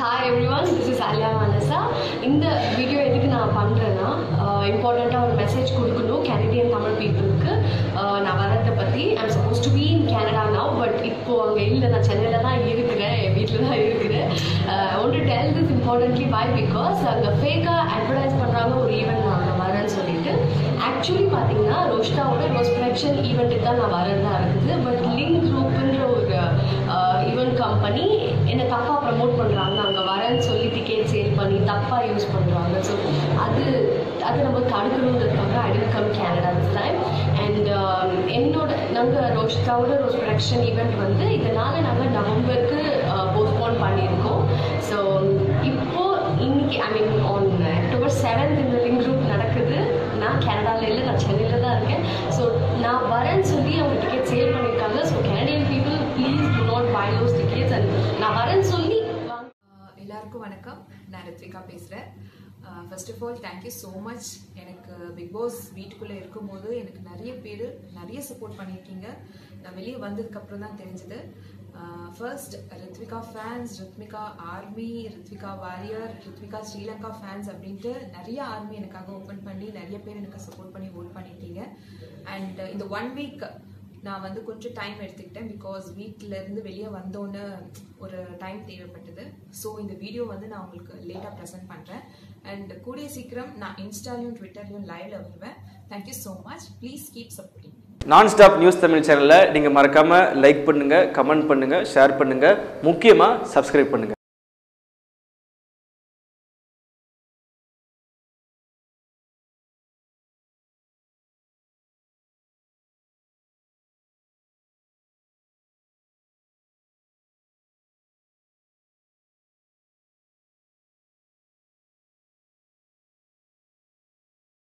Hi everyone this is Aliya Manasa இந்த video எதுக்கு நான் பண்ணுறேன்னா இம்பார்ட்டண்ட்டாக uh, ஒரு மெசேஜ் கொடுக்கணும் கனடியன் தமிழ் பீப்புளுக்கு uh, நான் வரதை பற்றி I'm supposed to be in Canada now but இப்போது அங்கே இல்லை. நான் சென்னையில் தான் இருக்கிறேன் என் வீட்டில் தான் இருக்கிறேன். ஒன்று tell this importantly by because அங்கே ஃபேக்காக அட்வர்டைஸ் பண்ணுறாங்க ஒரு ஈவெண்ட் நான் அங்கே வரேன்னு சொல்லிட்டு. ஆக்சுவலி பார்த்தீங்கன்னா ரோஷ்டாவோட ரோஸ் ப்ரொடக்ஷன் ஈவெண்ட்டுக்கு தான் நான் வரதா இருக்குது. பட் லிங்க் குரூப்புன்ற ஒரு பண்ணி என்னை தப்பாக ப்ரமோட் பண்ணுறாங்க அங்கே வரேன்னு சொல்லி டிக்கெட் சேல் பண்ணி தப்பாக யூஸ் பண்ணுறாங்க ஸோ அது அது நம்ம தடுக்கணுன்றதுக்காக I will come Canada this time um, and என்னோட நாங்கள் ரோஷ்டாவோட ரோஸ் ப்ரொடக்ஷன் ஈவெண்ட் வந்து இதனால் நாங்கள் நவம்பருக்கு போஸ்ட்போன் பண்ணியிருக்கோம். ஸோ இப்போ இன்னைக்கு I mean on October seventh இந்த லிங்க் குரூப் நடக்குது. நான் கேனடாவில் இல்லை நான் சென்னையில் தான் இருக்கேன். ஸோ நான் வரேன்னு சொல்லி அவங்க டிக்கெட் சேல் எல்லாருக்கும் வணக்கம். நான் ரித்விகா பேசுகிறேன் first of all thank you so much எனக்கு பிக் பாஸ் வீட்டுக்குள்ளே இருக்கும்போது எனக்கு நிறைய பேர் நிறைய சப்போர்ட் பண்ணியிருக்கீங்க. நான் வெளியே வந்ததுக்கப்புறம் தான் தெரிஞ்சது. First Rithvika fans Rithvika army Rithvika warrior Rithvika Sri Lanka fans அப்படின்ட்டு நிறைய ஆர்மி எனக்காக ஓப்பன் பண்ணி நிறைய பேர் எனக்கு சப்போர்ட் பண்ணி ஓட் பண்ணியிருக்கீங்க. அண்ட் இந்த ஒன் வீக் நான் வந்து கொஞ்சம் டைம் எடுத்துக்கிட்டேன் பிகாஸ் வீட்டிலேருந்து வெளியே வந்தோன்னு ஒரு டைம் தேவைப்பட்டது. ஸோ இந்த வீடியோ வந்து நான் உங்களுக்கு லேட்டாக ப்ரெசென்ட் பண்ணுறேன் அண்ட் கூடிய சீக்கிரம் நான் இன்ஸ்டாலையும் ட்விட்டர்லையும் லைவ்ல வருவேன். Thank you so much please keep supporting நான் ஸ்டாப் நியூஸ் தமிழ் சேனலில் நீங்கள் மறக்காமல் லைக் பண்ணுங்கள் கமெண்ட் பண்ணுங்கள் ஷேர் பண்ணுங்கள் முக்கியமாக சப்ஸ்கிரைப் பண்ணுங்கள்